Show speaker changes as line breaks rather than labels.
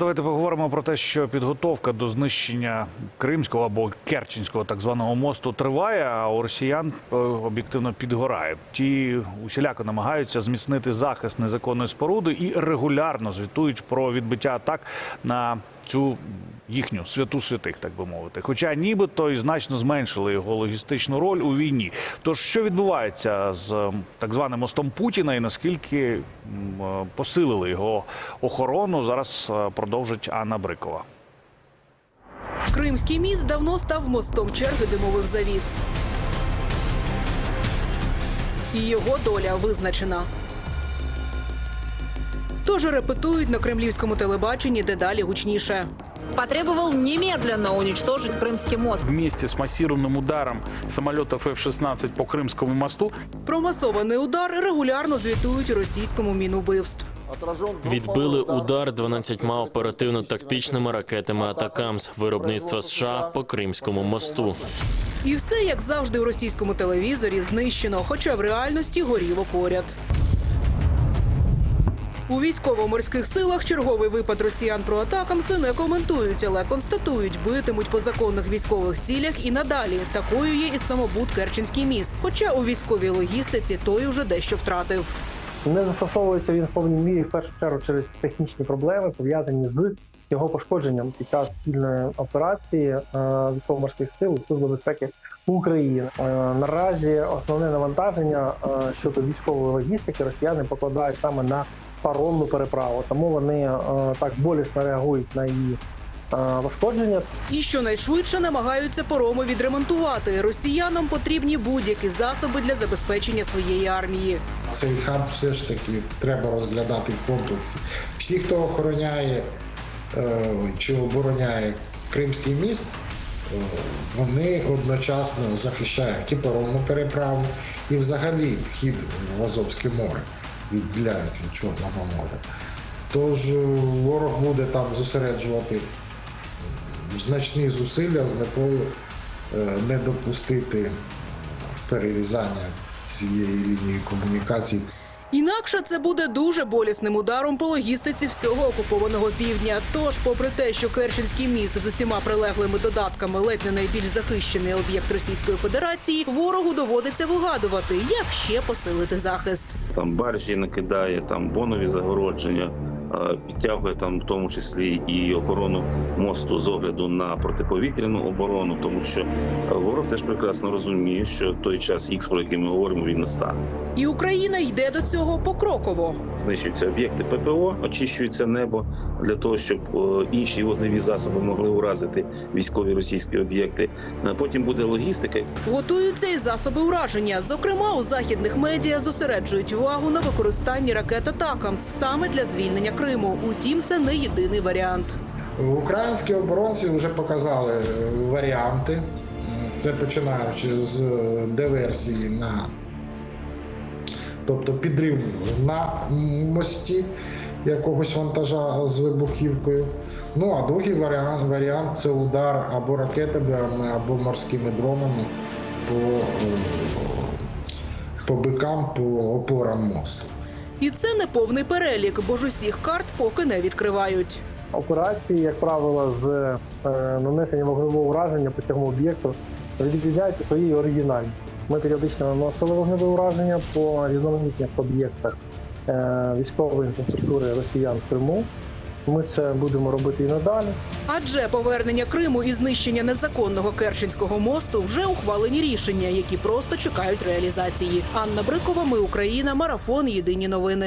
Давайте поговоримо про те, що підготовка до знищення Кримського або Керченського так званого мосту триває, а у росіян е, об'єктивно підгорає. Ті усіляко намагаються зміцнити захист незаконної споруди і регулярно звітують про відбиття атак на цю їхню святу святих, так би мовити. Хоча нібито і значно зменшили його логістичну роль у війні. Тож що відбувається з так званим мостом Путіна і наскільки посилили його охорону, зараз е, продовжить Анна Брикова.
Кримський міст давно став мостом черги димових завіс. І його доля визначена. Тож репетують на кремлівському телебаченні дедалі гучніше.
потребовал немедленно уничтожить Крымский мост.
вместе с массированным ударом самолетов F-16 по Крымскому мосту
Про масований удар регулярно звітують у російському мінубивств.
Відбили удар 12 оперативно-тактичними ракетами Атакамс виробництва США по Кримському мосту.
І все, як завжди, у російському телевізорі знищено, хоча в реальності горіло поряд. У військово-морських силах черговий випад росіян про атакамси не коментують, але констатують, битимуть по законних військових цілях і надалі. Такою є і самобут Керченський міст. Хоча у військовій логістиці той уже дещо втратив.
Не застосовується він в повній мірі в першу чергу через технічні проблеми, пов'язані з його пошкодженням під час спільної операції е, військово-морських сил Служби безпеки України. Е, Наразі основне навантаження е, щодо військової логістики росіяни покладають саме на паромну переправу, тому вони е, так болісно реагують на її е, пошкодження.
І щонайшвидше намагаються пороми відремонтувати. Росіянам потрібні будь-які засоби для забезпечення своєї армії.
Цей хаб все ж таки треба розглядати в комплексі. Всі, хто охороняє е, чи обороняє Кримський міст, е, вони одночасно захищають і паромну переправу, і взагалі вхід в Азовське море, відділяють від Чорного моря. Тож ворог буде там зосереджувати значні зусилля з метою е, не допустити перерізання цієї лінії комунікацій
Інакше це буде дуже болісним ударом по логістиці всього окупованого півдня. Тож, попри те, що Керченський міст з усіма прилеглими додатками ледь не найбільш захищений об'єкт Російської Федерації, ворогу доводиться вигадувати, як ще посилити захист.
там баржі накидає, там бонові загородження, підтягує там в тому числі і охорону мосту з огляду на протиповітряну оборону, тому що е, ворог теж прекрасно розуміє, що той час Х, про який ми говоримо, він настане.
І Україна йде до цього покроково.
Знищуються об'єкти ППО, очищується небо для того, щоб е, інші вогневі засоби могли уразити військові російські об'єкти. Е, Потім буде логістика,
Готуються і засоби ураження. Зокрема, у західних медіа зосереджують увагу на використанні ракет «Атакамс» саме для звільнення Криму. Утім, це не єдиний варіант.
Українські оборонці вже показали е, варіанти. Це починаючи з е, диверсії на тобто підрив на мості якогось вантажа з вибухівкою. Ну а другий варіант, варіант це удар або ракетами, або морськими дронами по, е, по бикам, по опорам мосту.
І це не повний перелік, бо ж усіх карт поки не відкривають.
Операції, як правило, з е, нанесення вогневого ураження по цьому об'єкту відрізняються своєю оригінальністю. Ми періодично наносили вогневе ураження по різноманітних об'єктах е, військової інфраструктури росіян в Криму. Ми це будемо робити і надалі.
Адже повернення Криму і знищення незаконного Керченського мосту вже ухвалені рішення, які просто чекають реалізації. Анна Брикова, ми Україна, марафон. Єдині новини.